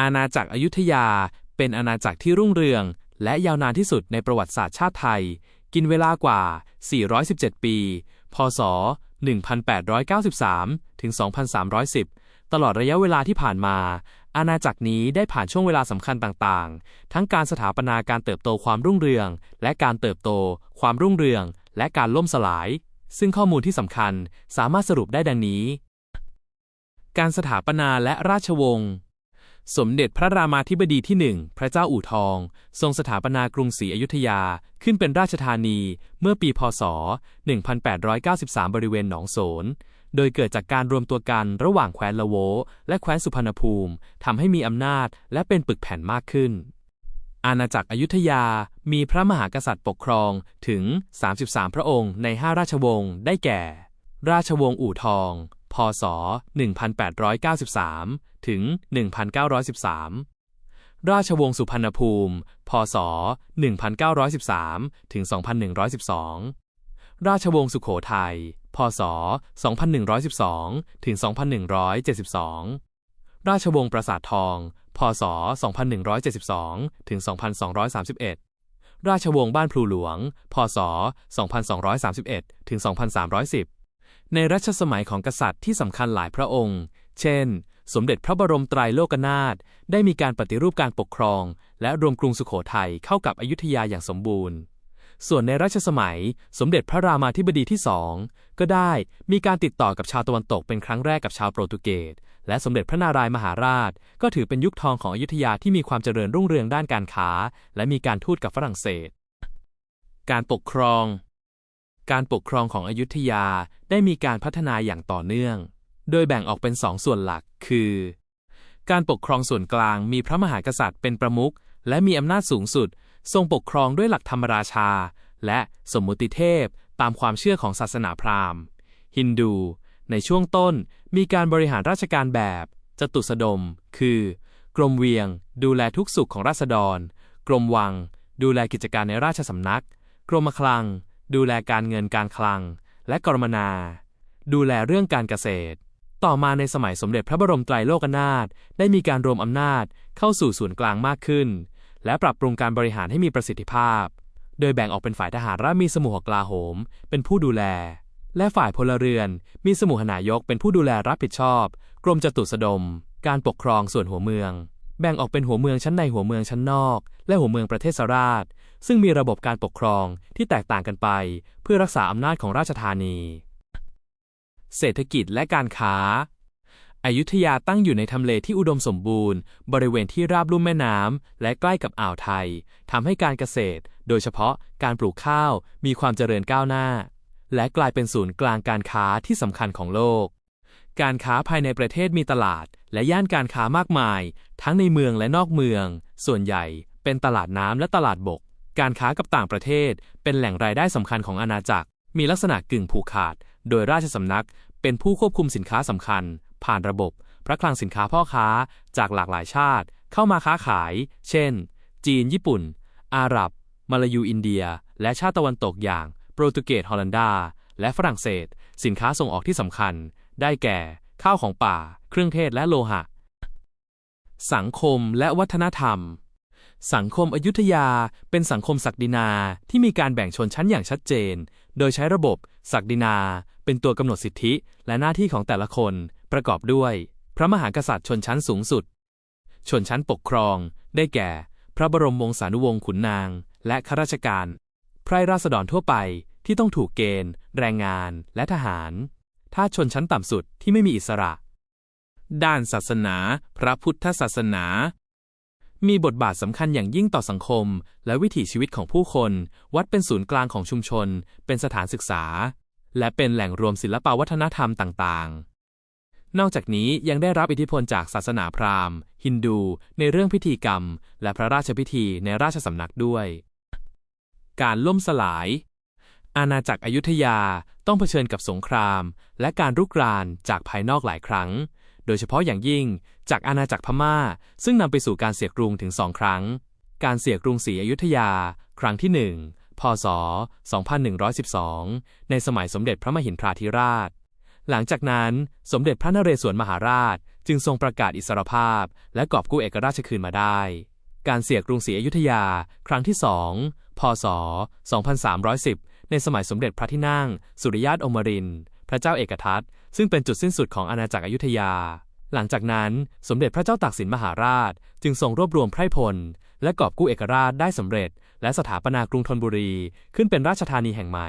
อาณาจักรอยุธยา เป็นอาณาจักรที่รุ่งเรือง และยาวนานที่สุดในประวัติศาสตร์ชาติไทย กินเวลากว่า 417 ปี พศ 1893 ถึง 2310 ตลอดระยะเวลาที่ผ่านมา อาณาจักรนี้ได้ผ่านช่วงเวลาสำคัญต่างๆ ทั้งการสถาปนาการเติบโตความรุ่งเรือง และการเติบโต ความรุ่งเรือง และการล่มสลาย ซึ่งข้อมูลที่สำคัญสามารถสรุปได้ดังนี้ การสถาปนาและราชวงศ์ สมเด็จพระรามาธิบดีที่หนึ่งพระเจ้าอู่ทอง ทรงสถาปนากรุงศรีอยุธยาขึ้นเป็นราชธานีเมื่อปีพศ 1893 บริเวณหนองโสน โดยเกิดจากการรวมตัวกันระหว่างแคว้นละโว และแคว้นสุพรรณภูมิทำให้มีอำนาจและเป็นปึกแผ่นมากขึ้น อาณาจักรอยุธยามีพระมหากษัตริย์ปกครองถึง 33 พระองค์ใน 5 ราชวงศ์ได้แก่ ราชวงศ์อู่ทอง พศ 1893 ถึง 1913 ราชวงศ์สุพรรณภูมิ พศ 1913 ถึง 2112 ราชวงศ์สุขโขทัย พศ 2112 ถึง 2172 ราชวงศ์ปราสาททอง พศ 2172 ถึง 2231ราชวงศ์บ้านพลูหลวง พศ 2231 ถึง 2310 ในรัชสมัยของกษัตริย์ที่สำคัญหลายพระองค์ เช่น สมเด็จพระบรมไตรโลกนาถได้มีการปฏิรูปการปกครอง และรวมกรุงสุโขทัยเข้ากับอยุธยาอย่างสมบูรณ์ ส่วนในรัชสมัย สมเด็จพระรามาธิบดีที่สองก็ได้มีการติดต่อกับชาวตะวันตกเป็นครั้งแรกกับชาวโปรตุเกส และสมเด็จพระนารายมหาราช ก็ถือเป็นยุคทองของอยุธยาที่มีความเจริญรุ่งเรืองด้านการค้า และมีการทูตกับฝรั่งเศส การปกครอง การปกครองของอยุธยาได้มีการพัฒนาอย่างต่อเนื่อง โดยแบ่งออกเป็นสองส่วนหลัก คือ การปกครองส่วนกลางมีพระมหากษัตริย์เป็นประมุขและมีอำนาจสูงสุด ทรงปกครองด้วยหลักธรรมราชา และสมมุติเทพ ตามความเชื่อของศาสนาพราหมณ์ ฮินดู ในช่วงต้นมีการบริหารราชการแบบจตุสดม คือ กรมเวียง ดูแลทุกสุขของราษฎร กรมวัง ดูแลกิจการในราชสำนัก กรมคลัง ดูแลการเงินการคลัง และกรมนา ดูแลเรื่องการเกษตร ต่อมาในสมัยสมเด็จพระบรมไตรโลกนาถได้มีการรวมอำนาจเข้าสู่ส่วนกลางมากขึ้น และปรับปรุงการบริหารให้มีประสิทธิภาพ โดยแบ่งออกเป็นฝ่ายทหารราชมีสมุหกลาโหม เป็นผู้ดูแล และฝ่ายพลเรือน มีสมุหนายกเป็นผู้ดูแลรับผิดชอบ กรมจตุสดม การปกครองส่วนหัวเมือง แบ่งออกเป็นหัวเมืองชั้นในหัวเมืองชั้นนอก และหัวเมืองประเทศราช ซึ่งมีระบบการปกครองที่แตกต่างกันไป เพื่อรักษาอำนาจของราชธานี เศรษฐกิจและการค้าอยุธยาตั้งอยู่ในทำเลที่อุดมสมบูรณ์ บริเวณที่ราบลุ่มแม่น้ำและใกล้กับอ่าวไทยทำให้การเกษตร โดยเฉพาะการปลูกข้าวมีความเจริญก้าวหน้า และกลายเป็นศูนย์กลางการค้าที่สำคัญของโลก การค้าภายในประเทศมีตลาด และย่านการค้ามากมาย ทั้งในเมืองและนอกเมือง ส่วนใหญ่เป็นตลาดน้ำและตลาดบก การค้ากับต่างประเทศ เป็นแหล่งรายได้สำคัญของอาณาจักร มีลักษณะกึ่งผูกขาด โดยราชสำนักเป็นผู้ควบคุมสินค้าสำคัญ ผ่านระบบ พระคลังสินค้าพ่อค้า จากหลากหลายชาติ เข้ามาค้าขาย เช่น จีน ญี่ปุ่น อาหรับ มาลายูอินเดีย และชาติตะวันตกอย่าง โปรตุเกส ฮอลันดา และฝรั่งเศส สินค้าส่งออกที่สำคัญ ได้แก่ ข้าวของป่า เครื่องเทศและโลหะ สังคมและวัฒนธรรม สังคมอยุธยาเป็นสังคมศักดินาที่มีการแบ่งชนชั้นอย่างชัดเจน โดยใช้ระบบศักดินา เป็นตัวกำหนดสิทธิและหน้าที่ของแต่ละคน ประกอบด้วย พระมหากษัตริย์ชนชั้นสูงสุด ชนชั้นปกครอง ได้แก่ พระบรมวงศานุวงศ์ขุนนาง และข้าราชการ ไพร่ราษฎรทั่วไปที่ต้องถูกเกณฑ์ แรงงานและทหารถ้าชนชั้นต่ำสุดที่ไม่มีอิสระ ด้านศาสนา พระพุทธศาสนา มีบทบาทสำคัญอย่างยิ่งต่อสังคม และวิถีชีวิตของผู้คน วัดเป็นศูนย์กลางของชุมชน เป็นสถานศึกษา และเป็นแหล่งรวมศิลปวัฒนธรรมต่างๆ นอกจากนี้ยังได้รับอิทธิพลจากศาสนาพราหมณ์ ฮินดู ในเรื่องพิธีกรรม และพระราชพิธีในราชสำนักด้วย การล่มสลาย อาณาจักรอยุธยาต้องเผชิญกับสงคราม และการรุกรานจากภายนอกหลายครั้ง โดยเฉพาะอย่างยิ่งจากอาณาจักรพม่า ซึ่งนำไปสู่การเสียกรุงถึงสองครั้ง การเสียกรุงศรีอยุธยา ครั้งที่หนึ่งพศ 2112 ในสมัยสมเด็จพระมหินทราธิราช หลังจากนั้นสมเด็จพระนเรศวรมหาราชจึงจึงทรงประกาศอิสรภาพ และกอบกู้เอกราชคืนมาได้ การเสียกรุงศรีอยุธยา ครั้งที่สองพศ 2310 ในสมัยสมเด็จพระที่นั่ง สุริยาตอมรินทร์ พระเจ้าเอกทัตซึ่งเป็นจุดสิ้นสุดของอาณาจักรอยุธยา หลังจากนั้นสมเด็จพระเจ้าตากสินมหาราช จึงทรงรวบรวมไพร่พล และกอบกู้เอกราชได้สำเร็จ และสถาปนากรุงธนบุรี ขึ้นเป็นราชธานีแห่งใหม่